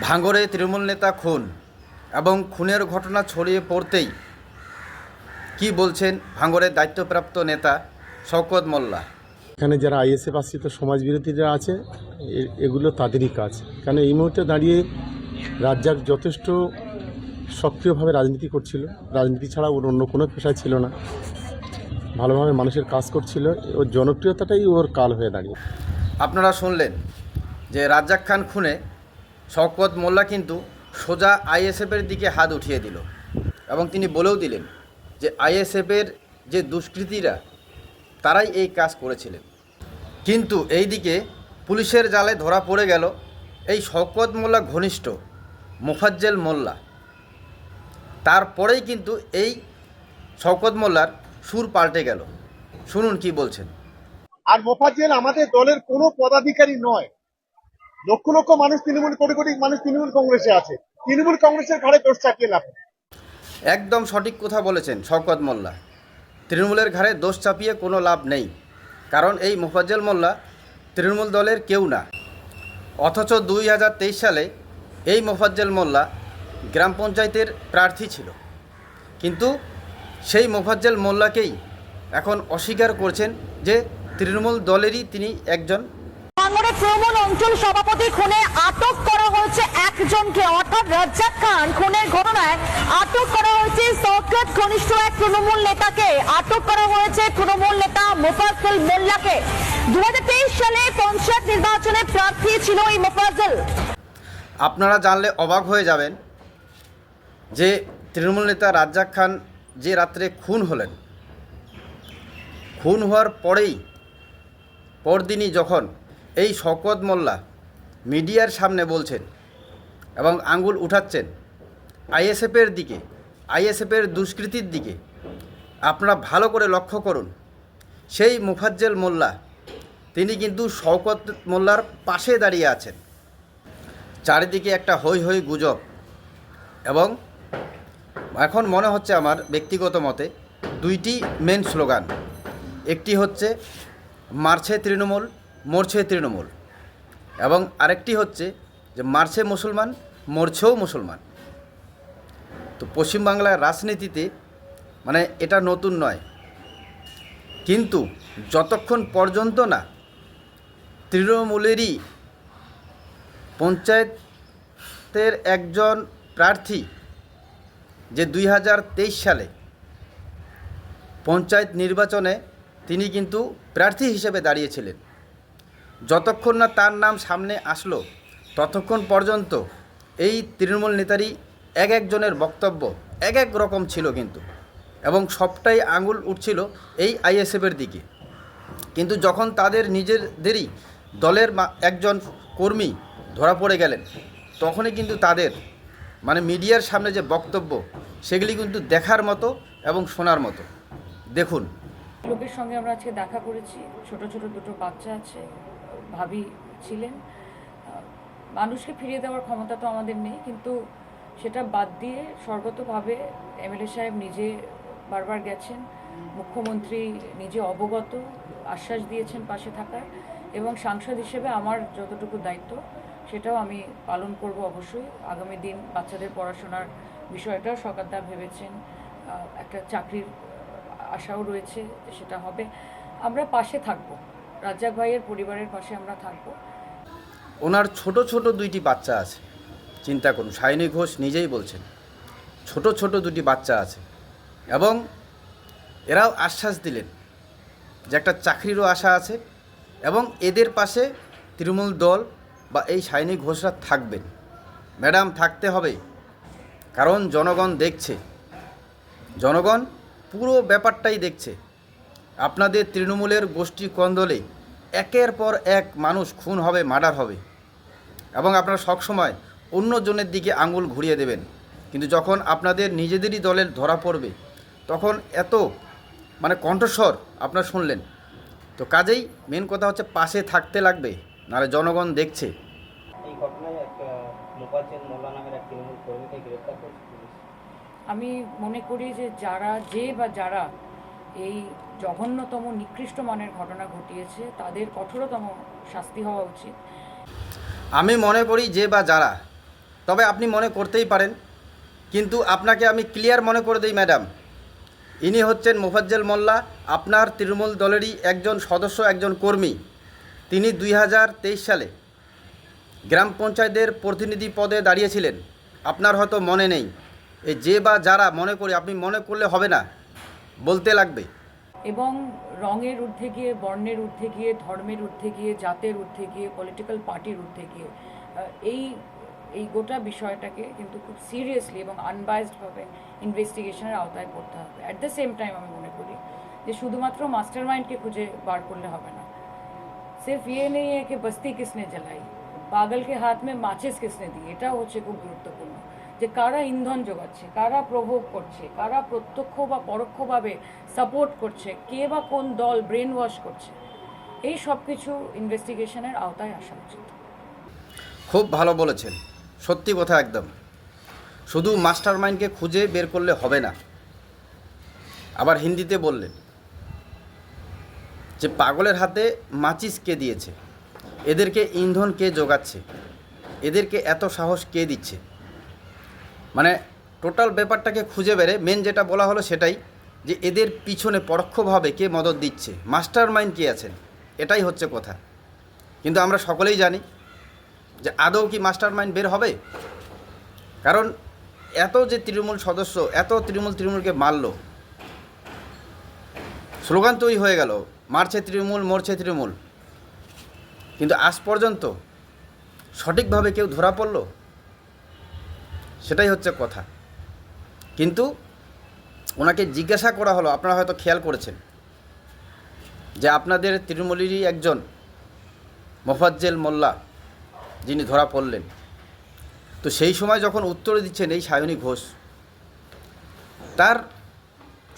ভাঙড়ে তৃণমূল নেতা খুন এবং খুনের ঘটনা ছড়িয়ে পড়তেই কি বলছেন ভাঙরের দায়িত্বপ্রাপ্ত নেতা শওকত মোল্লা? এখানে যারা আইএসএফ আশ্রিত সমাজবিরোধীরা আছে এ- এগুলো তাদেরই কাজ। কেন এই মুহূর্তে দাঁড়িয়ে রাজ্জাক যথেষ্ট সক্রিয়ভাবে রাজনীতি করছিল। রাজনীতি ছাড়া ওর অন্য কোনো পেশায় ছিল না। ভালোভাবে মানুষের কাজ করছিল। ওর জনপ্রিয়তাটাই ওর কাল হয়ে দাঁড়িয়ে। আপনারা শুনলেন যে রাজ্জাক খান খুনে শওকত মোল্লা কিন্তু সোজা আইএসএফের দিকে হাত উঠিয়ে দিল এবং তিনি বলেও দিলেন যে আইএসএফের যে দুষ্কৃতীরা, তারাই এই কাজ করেছিলেন। কিন্তু এই দিকে পুলিশের জালে ধরা পড়ে গেল এই শওকত মোল্লা ঘনিষ্ঠ মোফাজ্জেল মোল্লা। তারপরেই কিন্তু এই শওকত মোল্লার সুর পাল্টে গেল। শুনুন কি বলছেন। আর মোফাজ্জেল আমাদের দলের কোনো পদাধিকারী নয়। লক্ষ লক্ষ মানুষ তৃণমূল, কোটি কোটি মানুষ তৃণমূল কংগ্রেসে আছে। তৃণমূল কংগ্রেসের ঘাড়ে দোষ চাপিয়ে লাভ একদম সঠিক কথা বলেছেন শওকত মোল্লা। তৃণমূলের ঘাড়ে দোষ চাপিয়ে কোনো লাভ নেই। কারণ এই মোফাজ্জল মোল্লা তৃণমূল দলের কেউ না। অথচ দুই হাজার তেইশ সালে এই মোফাজ্জল মোল্লা গ্রাম পঞ্চায়েতের প্রার্থী ছিল। কিন্তু সেই মোফাজ্জল মোল্লাকেই এখন অস্বীকার করছেন যে তৃণমূল দলেরই তিনি একজন তৃণমূল অঞ্চল সভাপতি খুনে আটক করা হয়েছে একজনকে। অর্থাৎ রাজ্জাক খান খুনের ঘটনায় আটক করা হয়েছে। সরকার ঘনিষ্ঠ এক তৃণমূল নেতাকে আটক করা হয়েছে। তৃণমূল নেতা মোফাজ্জল মোল্লাকে। দুহাজার তেইশ সালে পঞ্চায়েত নির্বাচনে প্রার্থী ছিল এই মোফাজ্জল। আপনারা জানলে অবাক হয়ে যাবেন যে তৃণমূল নেতা রাজ্জাক খান যে রাত্রে খুন হলেন। খুন হওয়ার পরেই, পরদিনই যখন এই শকত মোল্লা মিডিয়ার সামনে বলছেন এবং আঙ্গুল উঠাচ্ছেন, আইএসএফের দিকে, আইএসএফের দুষ্কৃতির দিকে। আপনারা ভালো করে লক্ষ্য করুন, সেই মুফাজ্জেল মোল্লা, তিনি কিন্তু শওকত মোল্লার পাশে দাঁড়িয়ে আছেন। চারিদিকে একটা হই হই গুজব এবং এখন মনে হচ্ছে আমার ব্যক্তিগত মতে দুইটি মেন স্লোগান। একটি হচ্ছে, মারছে তৃণমূল মরছে তৃণমূল। এবং আরেকটি হচ্ছে যে মারছে মুসলমান, মরছেও মুসলমান। তো পশ্চিমবাংলার রাজনীতিতে মানে এটা নতুন নয়। কিন্তু যতক্ষণ পর্যন্ত না তৃণমূলেরই পঞ্চায়েতের একজন প্রার্থী যে দুই হাজার তেইশ সালে পঞ্চায়েত নির্বাচনে তিনি কিন্তু প্রার্থী হিসেবে দাঁড়িয়েছিলেন যতক্ষণ না তার নাম সামনে আসলো, ততক্ষণ পর্যন্ত এই তৃণমূল নেতারই এক একজনের বক্তব্য এক এক রকম ছিল কিন্তু এবং সবটাই আঙুল উঠছিল এই আইএসএফের দিকে। কিন্তু যখন তাদের নিজেদেরই দলের একজন কর্মী ধরা পড়ে গেলেন, তখনই কিন্তু তাদের মানে মিডিয়ার সামনে যে বক্তব্য, সেগুলি কিন্তু দেখার মতো এবং শোনার মতো। দেখুন। লোকের সঙ্গে আমরা আজকে দেখা করেছি। ছোট ছোট দুটো বাচ্চা আছে। ভাবি ছিলেন। মানুষকে ফিরিয়ে দেওয়ার ক্ষমতা তো আমাদের নেই, কিন্তু সেটা বাদ দিয়ে সর্বতভাবে এমএলএ সাহেব নিজে বারবার গেছেন, মুখ্যমন্ত্রী নিজে অবগত, আশ্বাস দিয়েছেন পাশে থাকার এবং সাংসদ হিসেবে আমার যতটুকু দায়িত্ব, সেটাও আমি পালন করব অবশ্যই। আগামী দিন বাচ্চাদের পড়াশোনার বিষয়টা সরকারদা ভেবেছেন একটা চাকরির আশাও রয়েছে সেটা হবে। আমরা পাশে থাকব। রাজ্জাক ভাইয়ের পরিবারের পাশে আমরা থাকব। ওনার ছোট ছোট দুইটি বাচ্চা আছে। চিন্তা করুন, সায়নী ঘোষ নিজেই বলছেন, ছোট ছোট দুটি বাচ্চা আছে এবং এরাও আশ্বাস দিলেন যে একটা চাকরিরও আশা আছে এবং এদের পাশে তৃণমূল দল বা এই সায়নী ঘোষরা থাকবেন। ম্যাডাম, থাকতে হবে, কারণ জনগণ দেখছে। জনগণ পুরো ব্যাপারটাই দেখছে। আপনাদের তৃণমূলের গোষ্ঠী কন্দলে একের পর এক মানুষ খুন হবে মার্ডার হবে। এবং আপনারা সবসময় অন্যজনের দিকে আঙুল ঘুরিয়ে দেবেন। কিন্তু যখন আপনাদের নিজেদেরই দলের ধরা পড়বে তখন এত মানে কণ্ঠস্বর আপনারা শুনলেন। তো কাজেই মেন কথা হচ্ছে পাশে থাকতে লাগবে নাহলে জনগণ দেখছে। এই ঘটনায় এক আহ, মোল্লা নামের এক তৃণমূল কর্মীকে গ্রেপ্তার করেছে আমি মনে করি যে যারা যে বা যারা এই জঘন্যতম, নিকৃষ্ট মানের ঘটনা ঘটিয়েছে, তাদের কঠোরতম শাস্তি হওয়া উচিত। আমি মনে করি যে বা যারা, তবে আপনি মনে করতেই পারেন, কিন্তু আপনাকে আমি ক্লিয়ার মনে করে দিই, ম্যাডাম। ইনি হচ্ছেন মোফাজ্জেল মোল্লা, আপনার তৃণমূল দলেরই একজন সদস্য, একজন কর্মী। তিনি দুই হাজার তেইশ সালে গ্রাম পঞ্চায়েতের প্রতিনিধি পদে দাঁড়িয়েছিলেন। আপনার হয়তো মনে নেই। এই যে বা যারা, মনে করি, আপনি মনে করলে হবে না। বলতে লাগবে এবং রঙের ঊর্ধ্বে গিয়ে বর্ণের ঊর্ধ্বে গিয়ে ধর্মের ঊর্ধ্বে গিয়ে জাতের ঊর্ধ্বে গিয়ে পলিটিক্যাল পার্টির ঊর্ধ্বে গিয়ে আহ, এই এই গোটা বিষয়টাকে কিন্তু খুব সিরিয়াসলি এবং আনবায়াসডভাবে ইনভেস্টিগেশনের আওতায় করতে হবে অ্যাট দ্য সেম টাইম আমি মনে করি যে শুধুমাত্র মাস্টার মাইন্ডকে খুঁজে বার করলে হবে না सिर्फ ये नहीं है कि बस्ती किसने जलाई পাগল के हाथ में মাচিস কিসনে दी এটাও হচ্ছে খুব গুরুত্বপূর্ণ যে কারা ইন্ধন যোগাচ্ছে, কারা প্রভোগ করছে, কারা প্রত্যক্ষ বা পরোক্ষভাবে সাপোর্ট করছে, কে বা কোন দল ব্রেন ওয়াশ করছে, এই সব কিছু ইনভেস্টিগেশনের আওতায় আসা উচিত। খুব ভালো বলেছেন, সত্যি কথা একদম। শুধু মাস্টার মাইন্ডকে খুঁজে বের করলে হবে না। আবার হিন্দিতে বললেন যে, পাগলের হাতে মাচিস কে দিয়েছে? এদেরকে ইন্ধন কে যোগাচ্ছে? এদেরকে এত সাহস কে দিচ্ছে? মানে টোটাল ব্যাপারটাকে খুঁজে বেড়ে মেন যেটা বলা হলো সেটাই যে এদের পিছনে পরোক্ষভাবে কে মদত দিচ্ছে মাস্টার মাইন্ড কে আছেন, এটাই হচ্ছে কথা। কিন্তু আমরা সকলেই জানি যে আদৌ কি মাস্টার মাইন্ড বের হবে? কারণ এত যে তৃণমূল সদস্য, এত তৃণমূল তৃণমূলকে মারলো, স্লোগান তৈরি হয়ে গেল, মারছে তৃণমূল, মরছে তৃণমূল। কিন্তু আজ পর্যন্ত সঠিকভাবে কেউ ধরা পড়ল? সেটাই হচ্ছে কথা। কিন্তু ওনাকে জিজ্ঞাসা করা হলো, আপনারা হয়তো খেয়াল করেছেন, যে আপনাদের তৃণমূলেরই একজন মোফাজ্জেল মোল্লা যিনি ধরা পড়লেন। তো সেই সময় যখন উত্তর দিচ্ছেন এই সায়নী ঘোষ, তার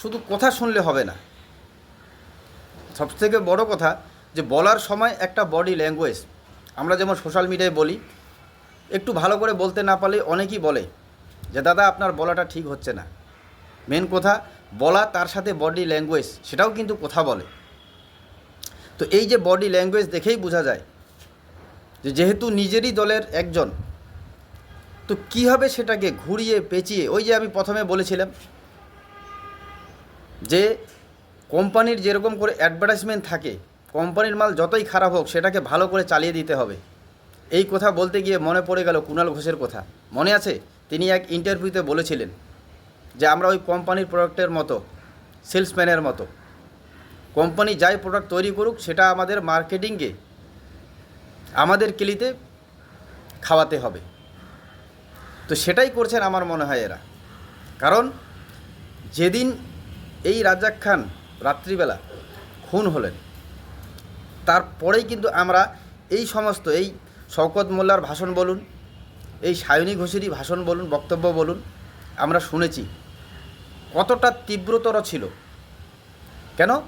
শুধু কথা শুনলে হবে না। সবথেকে বড় কথা যে বলার সময় একটা বডি ল্যাঙ্গুয়েজ আমরা যেমন সোশ্যাল মিডিয়ায় বলি একটু ভালো করে বলতে না পারলে অনেকেই বলে যে, দাদা, আপনার বলাটা ঠিক হচ্ছে না। মেন কথা, বলা তার সাথে বডি ল্যাঙ্গুয়েজ সেটাও কিন্তু কথা বলে। তো এই যে বডি ল্যাঙ্গুয়েজ দেখেই বোঝা যায় যে, যেহেতু নিজেরই দলের একজন, তো কীভাবে সেটাকে ঘুরিয়ে পেঁচিয়ে, ওই যে আমি প্রথমে বলেছিলাম যে কোম্পানির যেরকম করে অ্যাডভার্টাইজমেন্ট থাকে কোম্পানির মাল যতই খারাপ হোক, সেটাকে ভালো করে চালিয়ে দিতে হবে। এই কথা বলতে গিয়ে মনে পড়ে গেল কুণাল ঘোষের কথা। মনে আছে? তিনি এক ইন্টারভিউতে বলেছিলেন যে, আমরা ওই কোম্পানির প্রোডাক্টের মতো, সেলসম্যানের মতো। কোম্পানি যাই প্রোডাক্ট তৈরি করুক, সেটা আমাদের মার্কেটিংয়ে, আমাদের কিলিতে খাওয়াতে হবে। তো সেটাই করছেন আমার মনে হয় এরা। কারণ যেদিন এই রাজ্জাক খান রাত্রিবেলা খুন হলেন, তারপরেই কিন্তু আমরা এই সমস্ত, এই শওকত মোল্লার ভাষণ বলুন, এই সায়নী ঘোষেরই ভাষণ বলুন, বক্তব্য বলুন, আমরা শুনেছি। কতটা তীব্রতর ছিল। কেন?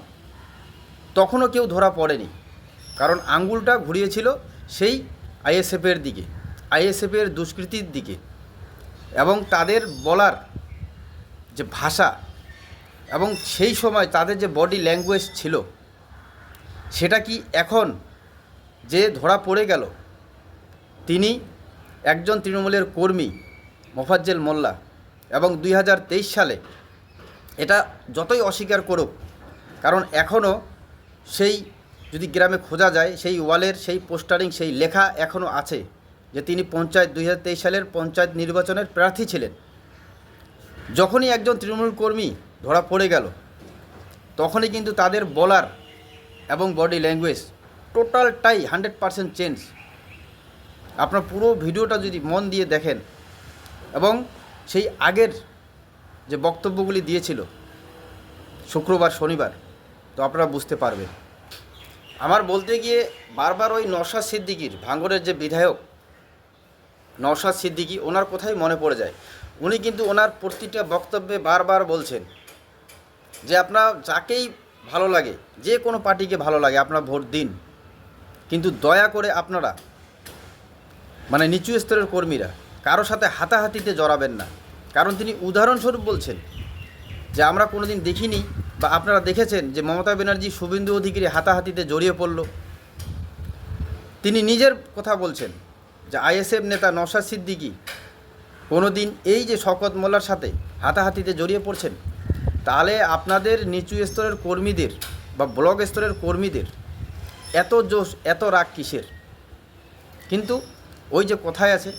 তখনও কেউ ধরা পড়েনি। কারণ আঙ্গুলটা ঘুরিয়েছিল সেই আইএসএফের দিকে, আইএসএফের দুষ্কৃতির দিকে। এবং তাদের বলার যে ভাষা এবং সেই সময় তাদের যে বডি ল্যাঙ্গুয়েজ ছিল, সেটা কি এখন যে ধরা পড়ে গেল তিনি একজন তৃণমূলের কর্মী, মোফাজ্জেল মোল্লা, এবং দুই হাজার তেইশ সালে এটা যতই অস্বীকার করুক, কারণ এখনও সেই যদি গ্রামে খোঁজা যায়, সেই ওয়ালের, সেই পোস্টারিং, সেই লেখা এখনও আছে যে তিনি পঞ্চায়েত, দুই হাজার তেইশ সালের পঞ্চায়েত নির্বাচনের প্রার্থী ছিলেন। যখনই একজন তৃণমূল কর্মী ধরা পড়ে গেল, তখনই কিন্তু তাদের বলার এবং বডি ল্যাঙ্গুয়েজ টোটালটাই হান্ড্রেড পারসেন্ট চেঞ্জ আপনার পুরো ভিডিওটা যদি মন দিয়ে দেখেন এবং সেই আগের যে বক্তব্যগুলি দিয়েছিল, শুক্রবার, শনিবার, তো আপনারা বুঝতে পারবেন। আমার বলতে গিয়ে বারবার ওই নওশাদ সিদ্দিকির, ভাঙ্গরের যে বিধায়ক নওশাদ সিদ্দিকি, ওনার কথাই মনে পড়ে যায়। উনি কিন্তু ওনার প্রতিটা বক্তব্যে বারবার বলছেন যে আপনার যাকেই ভালো লাগে, যে কোনো পার্টিকে ভালো লাগে, আপনার ভোট দিন। কিন্তু দয়া করে আপনারা মানে নিচু স্তরের কর্মীরা, কারও সাথে হাতাহাতিতে জড়াবেন না। কারণ তিনি উদাহরণস্বরূপ বলছেন যে, আমরা কোনোদিন দেখিনি বা আপনারা দেখেছেন যে মমতা ব্যানার্জি শুভেন্দু অধিকারী হাতাহাতিতে জড়িয়ে পড়ল। তিনি নিজের কথা বলছেন যে, আইএসএফ নেতা নওশাদ সিদ্দিকী কোনো দিন এই যে শকত মোল্লার সাথে হাতাহাতিতে জড়িয়ে পড়ছেন, তাহলে আপনাদের নিচু স্তরের কর্মীদের বা ব্লক স্তরের কর্মীদের এত জোশ, এত রাগ কিসের? কিন্তু ওই যে কথায় আছে?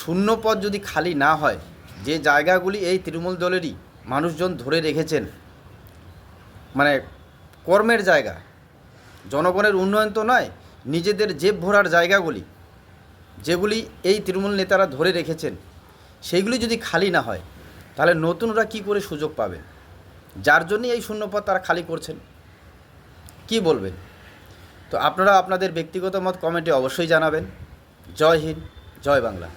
শূন্য পদ যদি খালি না হয়, যে জায়গাগুলি এই তৃণমূল দলেরই মানুষজন ধরে রেখেছেন মানে কর্মের জায়গা, জনগণের উন্নয়ন তো নয়, নিজেদের জেব ভরার জায়গাগুলি, যেগুলি এই তৃণমূল নেতারা ধরে রেখেছেন, সেইগুলি যদি খালি না হয়, তাহলে নতুনরা কি করে সুযোগ পাবে? যার জন্যই এই শূন্যপদ তারা খালি করছেন। কি বলবেন? তো আপনারা আপনাদের ব্যক্তিগত মত কমেন্টে অবশ্যই জানাবেন। জয় হিন্দ জয় বাংলা